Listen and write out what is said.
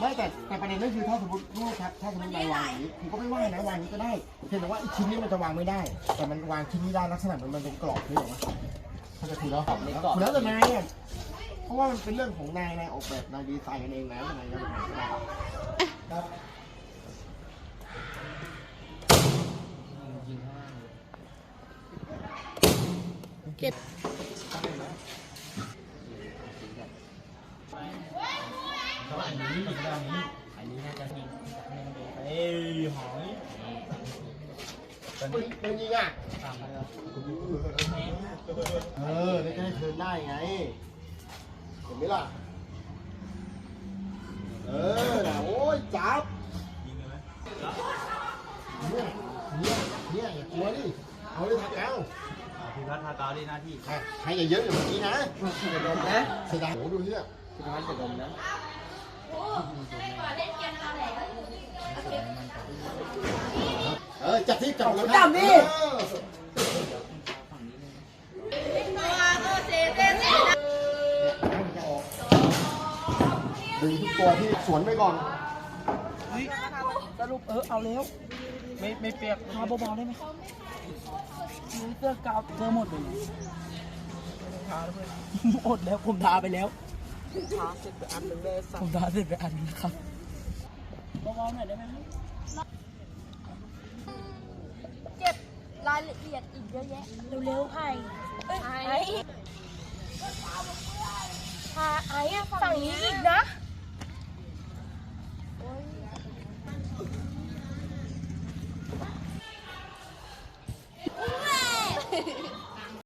ไม่แต่แต่ประเด็นนั่นคือถ้าสมมติลูกครับถ้าสมมติเราวางอย่างนี้ผมก็ไม่ว่านะวางย่างนี้ก็ได้เพียงแต่ว่าชิ้นนี้มันจะวางไม่ได้ แต่มันวางชิ้นนี้ได้ลักษณะมันมันเป็นกรอบใช่หรอวะถ้าจะถือแล้วกรอบในกรอบ แล้วแต่นายเนี่ยเพราะว่ามันเป็นเรื่องของนายนายออกแบบนายดีไซน์กันเองนะนายก็แบบนั้นครับเก็บันนี้อ้ยหอยเฮ้ยเป็นยิงอะตามเออได้ก็ให้เทิร์นได้ไงเห็นไหมล่ะเออนะโอ้ยจับยิงเลยไหมเนี่ยเนี่ยเนี่ยอย่ากลัวดิเอาเลยทักแล้วพี่พัฒน์ทากาวได้หน้าที่ให้อย่าเยอะอย่างเมื่อกี้นะจะดมนะเสียดายโอ้ดูเนี่ยคุณพันจะดมนะ เออจับที่จับแล้วจับดิเออเนี่ยให้มันจะออกดึงทุกตัวที่สวนไปก่อนสรุปเออเอาแล้วไม่ไม่เปียกทาเบาๆได้ไหมมีเสื้อกาวเสื้อหมดเลยทาแล้วเพื่อนหมดแล้วผมทาไปแล้ว ทาเสร็จไปอันหนึ่งเลยผมทาเสร็จไปอันนึงนะครับเบาๆหน่อยได้ไหมครับเก็บรายละเอียดอีกเยอะแยะ เร็วๆไผ่ไอ้ไอ้พาไอ้ฝั่งนี้อีกนะ